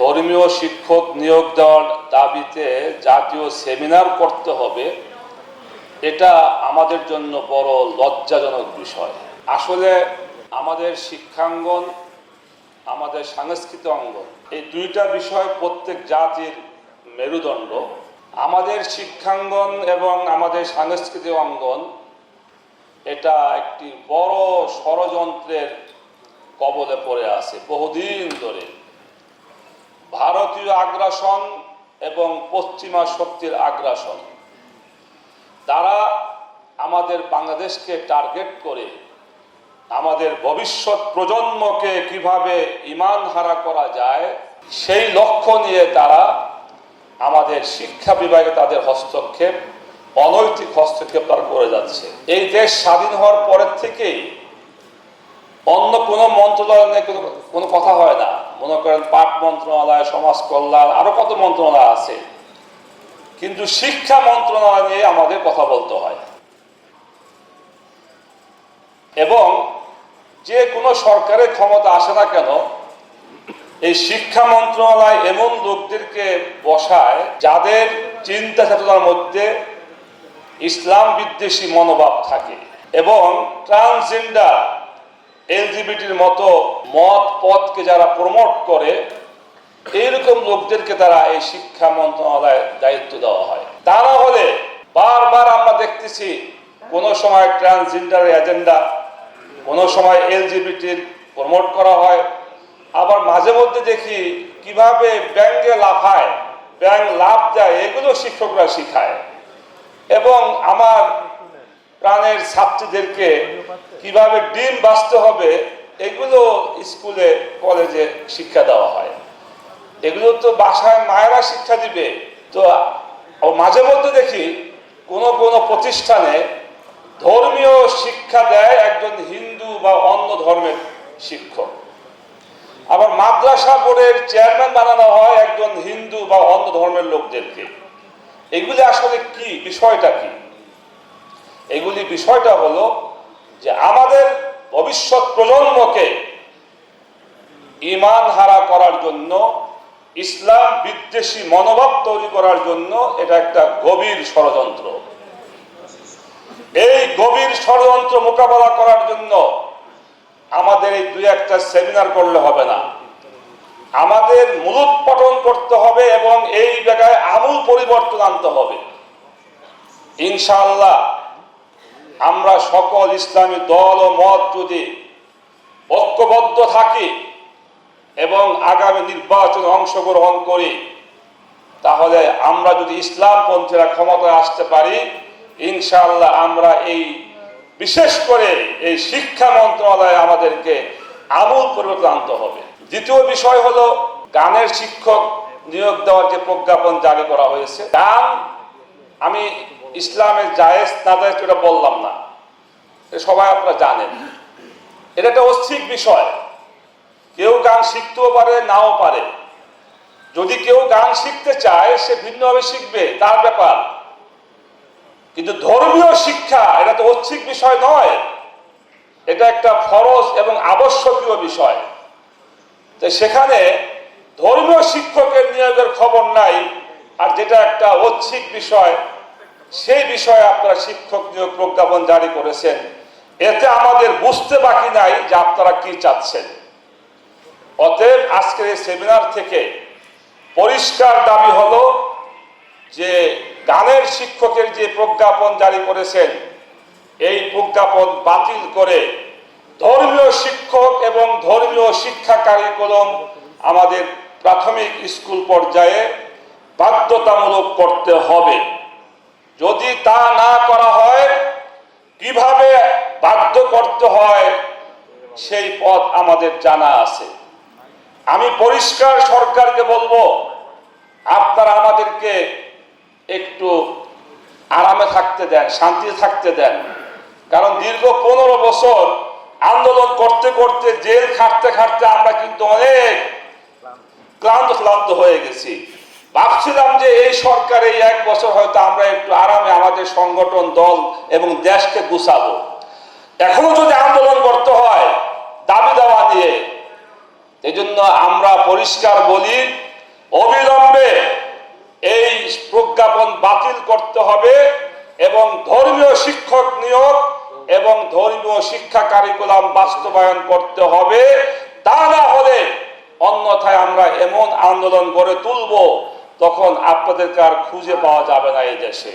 ধর্মীয় শিক্ষক নিয়োগ দেওয়ার দাবিতে জাতীয় সেমিনার করতে হবে, এটা আমাদের জন্য বড় লজ্জাজনক বিষয়। আসলে আমাদের শিক্ষাঙ্গন, আমাদের সাংস্কৃতিক অঙ্গন, এই দুইটা বিষয় প্রত্যেক জাতির মেরুদণ্ড। আমাদের শিক্ষাঙ্গন এবং আমাদের সাংস্কৃতিক অঙ্গন, এটা একটি বড় ষড়যন্ত্রের কবলে পড়ে আছে বহুদিন ধরে। ভারতীয় আগ্রাসন এবং পশ্চিমা শক্তির আগ্রাসন। তারা আমাদের বাংলাদেশকে টার্গেট করে আমাদের ভবিষ্যৎ প্রজন্মকে কীভাবে ইমান হারা করা যায়, সেই লক্ষ্য নিয়ে তারা আমাদের শিক্ষা বিভাগে তাদের হস্তক্ষেপ, অনৈতিক হস্তক্ষেপ তারা করে যাচ্ছে। এই দেশ স্বাধীন হওয়ার পরের থেকেই অন্য কোনো মন্ত্রণালয় নিয়ে কোনো কথা হয় না। মনে করেন পাট মন্ত্রণালয়, সমাজ কল্যাণ, আরও কত মন্ত্রণালয় আছে। কিন্তু শিক্ষা মন্ত্রণালয় নিয়ে আমাদের কথা বলতে হয়। এবং যে কোনো সরকারের ক্ষমতা আসে না কেন, এই শিক্ষা মন্ত্রণালয় এমন লোকদেরকে বসায় যাদের চিন্তা চেতনার মধ্যে ইসলাম বিদ্বেষী মনোভাব থাকে এবং ট্রান্সজেন্ডার এলজিবিটির মতো মত পথকে যারা প্রমোট করে, এইরকম লোকদেরকে তারা এই শিক্ষা মন্ত্রণালয়ের দায়িত্ব দেওয়া হয়। তা না হলে বারবার আমরা দেখতেছি, কোন সময় ট্রান্সজেন্ডার এজেন্ডা কোনো সময় এলজিবিটির প্রমোট করা হয়। আবার মাঝে মধ্যে দেখি, কীভাবে ব্যাংকে লাফায় ব্যাংক লাভ দেয় এগুলো শিক্ষকরা শিখায়। এবং আমার প্রাণের ছাত্রীদেরকে কীভাবে ডিম বাঁচতে হবে, এগুলো স্কুলে, কলেজে শিক্ষা দেওয়া হয়। এগুলো তো বাসায় মায়েরা শিক্ষা দিবে। তো মাঝে মধ্যে দেখি কোন কোন প্রতিষ্ঠানে ধর্মীয় শিক্ষা দেয় একজন হিন্দু বা অন্য ধর্মের শিক্ষক। আবার মাদ্রাসা বোর্ডের চেয়ারম্যান বানানো হয় একজন হিন্দু বা অন্য ধর্মের লোকদেরকে। এগুলি আসলে কি? বিষয়টা কি? এগুলি বিষয়টা হলো যে আমাদের ভবিষ্যৎ প্রজন্মকে ইমান হারা করার জন্য, ইসলাম বিদ্বেষী মনোভাব তৈরি করার জন্য এটা একটা গভীর ষড়যন্ত্র। এই গভীর ষড়যন্ত্র মোকাবেলা করার জন্য আমাদের এই দুই একটা সেমিনার করলে হবে না। আমাদের মূলোৎপাটন করতে হবে এবং এই জায়গায় আমূল পরিবর্তন আনতে হবে। ইনশাআল্লাহ আমরা সকল ইসলামী দল ও মত যদি ঐক্যবদ্ধ থাকি এবং আগামী নির্বাচনে অংশগ্রহণ করি, তাহলে আমরা যদি ইসলামপন্থীরা ক্ষমতায় আসতে পারি, ইনশাআল্লাহ আমরা এই, বিশেষ করে এই শিক্ষা মন্ত্রণালয়ে আমাদেরকে আমূল পরিবর্তন আনতে হবে। দ্বিতীয় বিষয় হলো, গানের শিক্ষক নিয়োগ দেওয়ার যে প্রজ্ঞাপন জারি করা হয়েছে গান আমি ইসলামের জায়েজ না জায়েজ এটা বললাম না। সবাই আপনারা জানেন। এটা একটা অস্থিক বিষয়। কেউ গান শিখতেও পারে, নাও পারে। যদি কেউ গান শিখতে চায়, সে ভিন্নভাবে শিখবে, তার ব্যাপার। কিন্তু ধর্মীয় শিক্ষা, এটা তো ঐচ্ছিক বিষয় নয়। এটা একটা ফরজ এবং আবশ্যকীয় বিষয়। তো সেখানে ধর্মীয় শিক্ষকের নিয়োগের খবর নাই, আর যেটা একটা ঐচ্ছিক বিষয় সেই বিষয়ে আপনারা শিক্ষক নিয়োগ প্রজ্ঞাপন জারি করেছেন। এতে আমাদের বুঝতে বাকি নাই যে আপনারা কি চাচ্ছেন। অতএব আজকের এই সেমিনার থেকে পরিষ্কার দাবি হলো যে গানের শিক্ষকের যে প্রজ্ঞাপন জারি করেছেন, এই প্রজ্ঞাপন বাতিল করে ধর্মীয় শিক্ষক এবং ধর্মীয় শিক্ষা কারিকুলম আমাদের প্রাথমিক স্কুল পর্যায়ে বাধ্যতামূলক করতে হবে। যদি তা না করা হয়, কীভাবে বাধ্য করতে হয়? সেই পথ আমাদের জানা আছে। আমি পরিষ্কার সরকারকে বলব, আপনারা আমাদেরকে একটু আরামে থাকতে দেন শান্তিতে থাকতে দেন। কারণ দীর্ঘ পনেরো বছর আন্দোলন করতে করতে জেল খাটতে খাটতে আমরা কিন্তু অনেক ক্লান্ত ক্লান্ত হয়ে গেছি। ভাবছিলাম যে এই সরকার এক বছর হয়তো আমরা একটু আরামে আমাদের সংগঠন, দল এবং দেশকে গুছাবো। এখনও যদি আন্দোলন করতে হয়, দাবি দেওয়া দিয়ে এই জন্য আমরা পরিষ্কার বলি, অবিলম্বে এই প্রজ্ঞাপন বাতিল করতে হবে এবং ধর্মীয় শিক্ষক নিয়োগ এবং ধর্মীয় শিক্ষা কারিকুলাম বাস্তবায়ন করতে হবে। তা না হলে অন্যথায় আমরা এমন আন্দোলন গড়ে তুলব তখন আপনাদেরকে আর খুঁজে পাওয়া যাবে না এই দেশে।